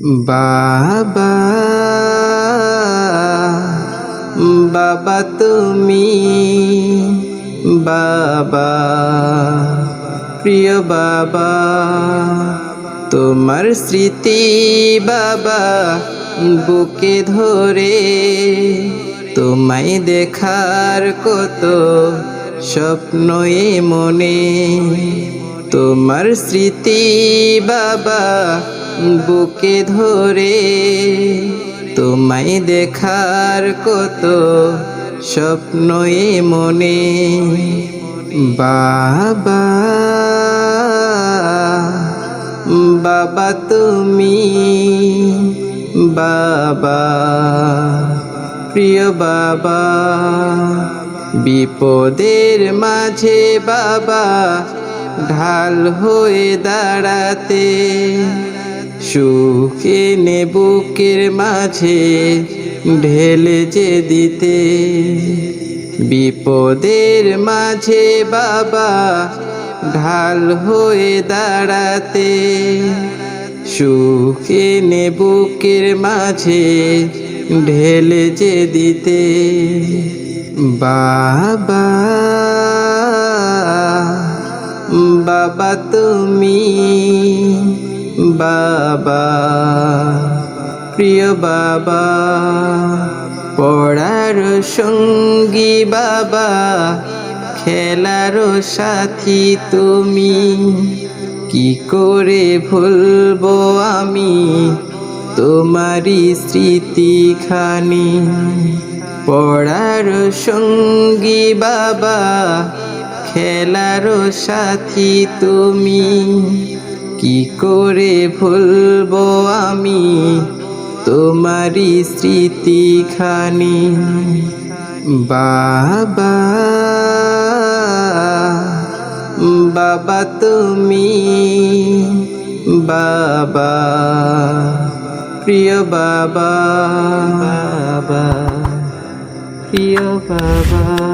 বাবা বাবা তুমি, বাবা, প্রিয় বাবা, তোমার স্মৃতি বাবা, বুকে ধরে তোমায় দেখার কত স্বপ্নই মনে, তোমার স্মৃতি বাবা বুকে ধরে তোমায় দেখার কত স্বপ্নই মনে। বাবা বাবা তুমি, বাবা, প্রিয় বাবা, বিপদের মাঝে বাবা, ঢাল হয়ে দাঁড়াতে। সুখে নে বুকের মাঝে ঢেলে যে দিতে। বিপদের মাঝে বাবা ঢাল হয়ে দাঁড়াতে। সুখে নে বুকের মাঝে ঢেলে যে দিতে। বাবা বাবা তুমি বাবা, প্রিয় বাবা, পড়ার সঙ্গী বাবা, খেলার সাথী তুমি, কি করে ভুলবো আমি তোমারই স্মৃতিখানি? পড়ার সঙ্গী বাবা, খেলার সাথী তুমি কি করে ভুলবো আমি? তোমারই স্মৃতিখানি। বাবা বাবা তুমি, বাবা, প্রিয় বাবা বাবা, প্রিয় বাবা।